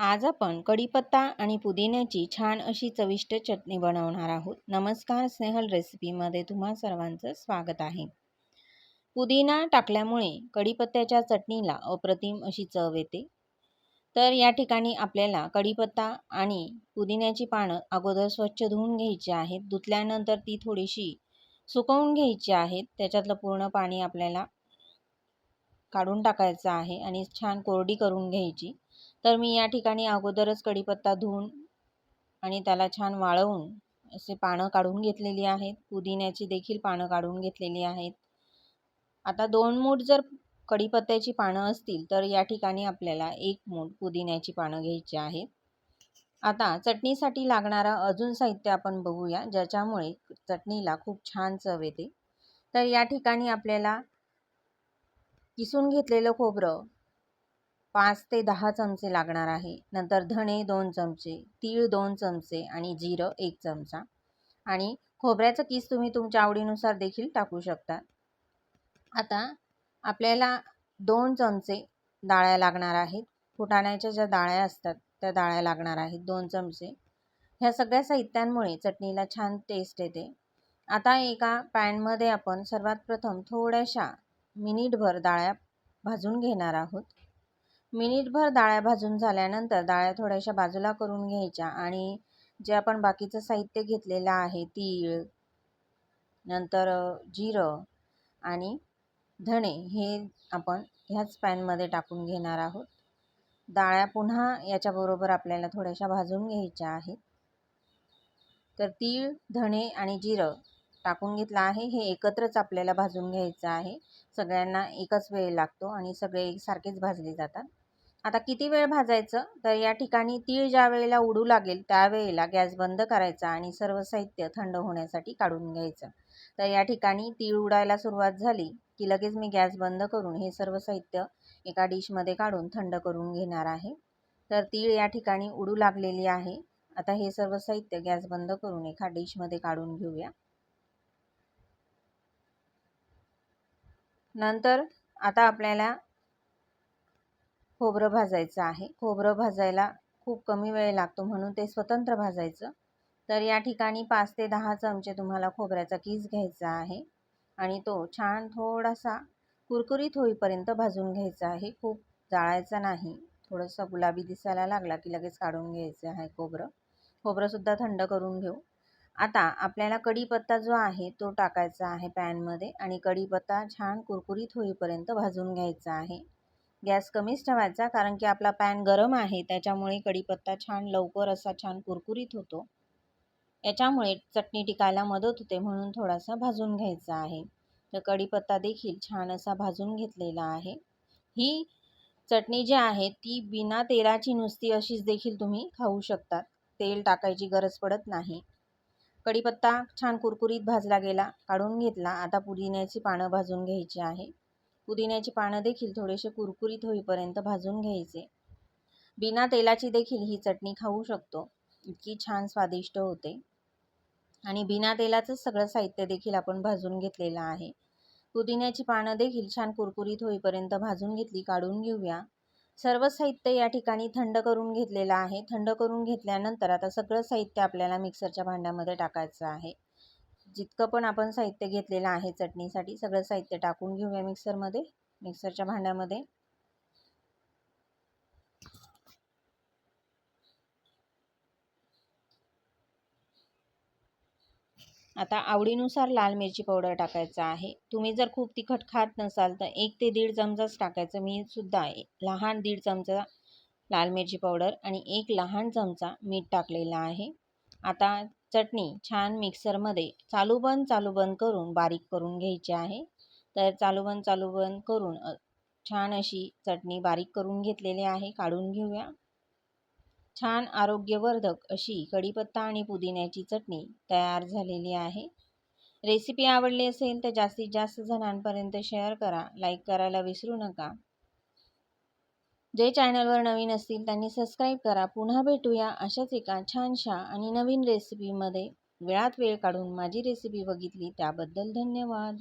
आज आपण कढीपत्ता आणि पुदिन्याची छान अशी चविष्ट चटणी बनवणार आहोत. नमस्कार स्नेहल रेसिपीमध्ये तुम्हा सर्वांचं स्वागत आहे. पुदिना टाकल्यामुळे कढीपत्त्याच्या चटणीला अप्रतिम अशी चव येते. तर या ठिकाणी आपल्याला कढीपत्ता आणि पुदिन्याची पानं अगोदर स्वच्छ धुवून घ्यायची आहेत. धुतल्यानंतर ती थोडीशी सुकवून घ्यायची आहेत. त्याच्यातलं पूर्ण पाणी आपल्याला काढून टाकायचं आहे आणि छान कोरडी करून घ्यायची. तर मी या ठिकाणी अगोदरच कढीपत्ता धुवून आणि त्याला छान वाळवून असे पानं काढून घेतलेली आहेत. पुदिन्याची देखील पानं काढून घेतलेली आहेत. आता दोन मूठ जर कढीपत्त्याची पानं असतील तर या ठिकाणी आपल्याला एक मूठ पुदिन्याची पानं घ्यायची आहेत. आता चटणीसाठी लागणारं अजून साहित्य आपण बघूया ज्याच्यामुळे चटणीला खूप छान चव येते. तर या ठिकाणी आपल्याला किसून घेतलेलं खोबरं पाच ते दहा चमचे लागणार आहे. नंतर धणे दोन चमचे तीळ दोन चमचे आणि जिरं एक चमचा. आणि खोबऱ्याचं किस तुम्ही तुमच्या आवडीनुसार देखील टाकू शकता आता आपल्याला दोन चमचे डाळ्या लागणार आहेत. फुटाण्याच्या ज्या डाळ्या असतात त्या डाळ्या लागणार आहेत दोन चमचे. ह्या सगळ्या साहित्यांमुळे चटणीला छान टेस्ट येते. आता एका पॅनमध्ये आपण सर्वात प्रथम थोड्याशा मिनिटभर डाळ्या भाजून घेणार आहोत. मिनिटभर डाळ्या भाजून झाल्यानंतर डाळ्या थोड्याशा बाजूला करून घ्यायच्या आणि जे आपण बाकीचं साहित्य घेतलेलं आहे तीळ नंतर जिरं आणि धणे हे आपण ह्याच पॅनमध्ये टाकून घेणार आहोत. डाळ्या पुन्हा याच्याबरोबर आपल्याला थोड्याशा भाजून घ्यायच्या आहेत. तर तीळ धणे आणि जिरं टाकून घेतलं आहे. हे एकत्रच आपल्याला भाजून घ्यायचं आहे. सगळ्यांना एकच वेळ लागतो आणि सगळे एकसारखेच भाजले जातात. आता किती वेळ भाजायचं? तर या ठिकाणी तीळ ज्या वेळेला उडू लागेल त्यावेळेला गॅस बंद करायचा आणि सर्व साहित्य थंड होण्यासाठी काढून घ्यायचं. तर या ठिकाणी तीळ उडायला सुरुवात झाली की लगेच मी गॅस बंद करून हे सर्व साहित्य एका डिशमध्ये काढून थंड करून घेणार आहे. तर तीळ या ठिकाणी उडू लागलेली आहे. आता हे सर्व साहित्य गॅस बंद करून एका डिशमध्ये काढून घेऊया. नंतर आता आपल्याला खोबरं भाजायचं आहे. खोबरं भाजायला खूप कमी वेळ लागतो म्हणून ते स्वतंत्र भाजायचं. तर या ठिकाणी पाच ते दहा चमचे तुम्हाला खोबऱ्याचा कीस घ्यायचा आहे. आणि तो छान थोडासा कुरकुरीत होईपर्यंत भाजून घ्यायचा आहे. खूप जाळायचा नाही. थोडंसं गुलाबी दिसायला लागला की लगेच काढून घ्यायचं आहे खोबरं. खोबरंसुद्धा थंड करून घेऊ. आता आपल्याला कढीपत्ता जो आहे तो टाकायचा आहे पॅनमध्ये आणि कढीपत्ता छान कुरकुरीत होईपर्यंत भाजून घ्यायचा आहे. गॅस कमीच ठेवायचा कारण की आपला पॅन गरम आहे त्याच्यामुळे कढीपत्ता छान लवकर असा छान कुरकुरीत होतो. याच्यामुळे चटणी टिकायला मदत होते म्हणून थोडासा भाजून घ्यायचा आहे. तर कढीपत्ता देखील छान असा भाजून घेतलेला आहे. ही चटणी जी आहे ती बिना तेलाची नुसती अशीच देखील तुम्ही खाऊ शकतात. तेल टाकायची गरज पडत नाही. कढीपत्ता छान कुरकुरीत भाजला गेला काढून घेतला. आता पुदिन्याची पानं भाजून घ्यायची आहे. पुदिन्याची पानं देखील थोडेसे कुरकुरीत होईपर्यंत भाजून घ्यायचे. बिना तेलाची देखील ही चटणी खाऊ शकतो. इतकी छान स्वादिष्ट होते. आणि बिना तेलाचंच सगळं साहित्य देखील आपण भाजून घेतलेलं आहे. पुदिन्याची पानं देखील छान कुरकुरीत होईपर्यंत भाजून घेतली काढून घेऊया. सर्व साहित्य या ठिकाणी थंड करून घेतलेलं आहे. थंड करून घेतल्यानंतर आता सगळं साहित्य आपल्याला मिक्सरच्या भांड्यामध्ये टाकायचं आहे. जितकं पण आपण साहित्य घेतलेलं आहे चटणीसाठी सगळं साहित्य टाकून घेऊया मिक्सरमध्ये मिक्सरच्या भांड्यामध्ये. आता आवडीनुसार लाल मिरची पावडर टाकायचं आहे. तुम्ही जर खूप तिखट खात नसाल तर एक ते दीड चमचाच टाकायचं. मी सुद्धा लहान दीड चमचा लाल मिरची पावडर आणि एक लहान चमचा मीठ टाकलेला आहे. आता चटणी छान मिक्सरमध्ये चालू बंद चालू बंद करून बारीक करून घ्यायची आहे. तर चालू बंद चालू बंद करून छान अशी चटणी बारीक करून घेतलेली आहे काढून घेऊया. छान आरोग्यवर्धक अशी कढीपत्ता आणि पुदिन्याची चटणी तयार झालेली आहे. रेसिपी आवडली असेल तर जास्तीत जास्त जणांपर्यंत शेअर करा लाईक करायला विसरू नका. जे चॅनलवर नवीन असतील त्यांनी सबस्क्राईब करा. पुन्हा भेटूया अशाच एका छानशा आणि नवीन रेसिपीमध्ये. वेळात वेळ काढून माझी रेसिपी बघितली त्याबद्दल धन्यवाद.